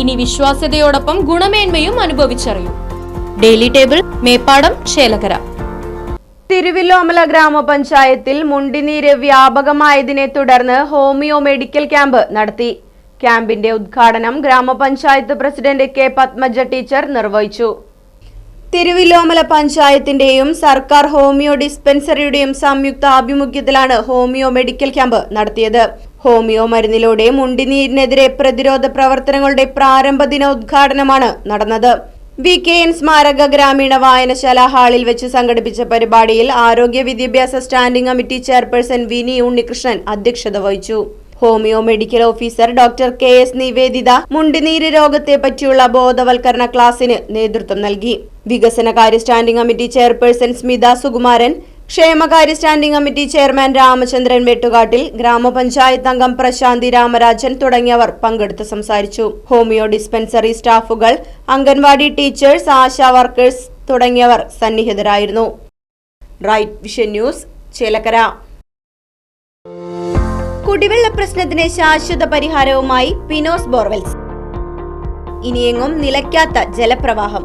ഇനി വിശ്വാസ്യതയോടൊപ്പം ഗുണമേന്മയും അനുഭവിച്ചറിയൂ. ഡെയിലി ടേബിൾ മേപ്പാടം ചേലകര തിരുവില്ലോമല ഗ്രാമപഞ്ചായത്തിൽ മുണ്ടിനീര് വ്യാപകമായതിനെ തുടർന്ന് ഹോമിയോ മെഡിക്കൽ ക്യാമ്പ് നടത്തി. ക്യാമ്പിന്റെ ഉദ്ഘാടനം ഗ്രാമപഞ്ചായത്ത് പ്രസിഡന്റ് കെ പത്മജ ടീച്ചർ നിർവഹിച്ചു. തിരുവില്ലോമല പഞ്ചായത്തിന്റെയും സർക്കാർ ഹോമിയോ ഡിസ്പെൻസറിയുടെയും സംയുക്ത ആഭിമുഖ്യത്തിലാണ് ഹോമിയോ മെഡിക്കൽ ക്യാമ്പ് നടത്തിയത്. ഹോമിയോ മരുന്നിലൂടെ മുണ്ടിനീരിനെതിരെ പ്രതിരോധ പ്രവർത്തനങ്ങളുടെ പ്രാരംഭ ദിന ഉദ്ഘാടനമാണ് നടന്നത്. വി കെ എൻ സ്മാരക ഗ്രാമീണ വായനശാല ഹാളിൽ വെച്ച് സംഘടിപ്പിച്ച പരിപാടിയിൽ ആരോഗ്യ വിദ്യാഭ്യാസ standing committee chairperson Vini Unnikrishnan അധ്യക്ഷത വഹിച്ചു. Homeo medical officer doctor K. S. Nivedita മുണ്ടിനീര് രോഗത്തെ പറ്റിയുള്ള ബോധവൽക്കരണ ക്ലാസിന് നേതൃത്വം നൽകി. വികസനകാര്യ standing committee chairperson Smitha Sukumaran ക്ഷേമകാര്യ standing committee chairman Ramachandran Vettukattil ഗ്രാമപഞ്ചായത്ത് അംഗം പ്രശാന്തി രാമരാജൻ തുടങ്ങിയവർ പങ്കെടുത്ത് സംസാരിച്ചു. ഹോമിയോ ഡിസ്പെൻസറി സ്റ്റാഫുകൾ അംഗൻവാടി ടീച്ചേഴ്സ് ആശാ വർക്കേഴ്സ് തുടങ്ങിയവർ സന്നിഹിതരായിരുന്നു. Right Vision News Chelakkara. കുടിവെള്ള പ്രശ്നത്തിന് ശാശ്വത പരിഹാരവുമായി പിനോസ് ബോർവെൽസ്. ഇനിയെങ്ങും നിലയ്ക്കാത്ത ജലപ്രവാഹം.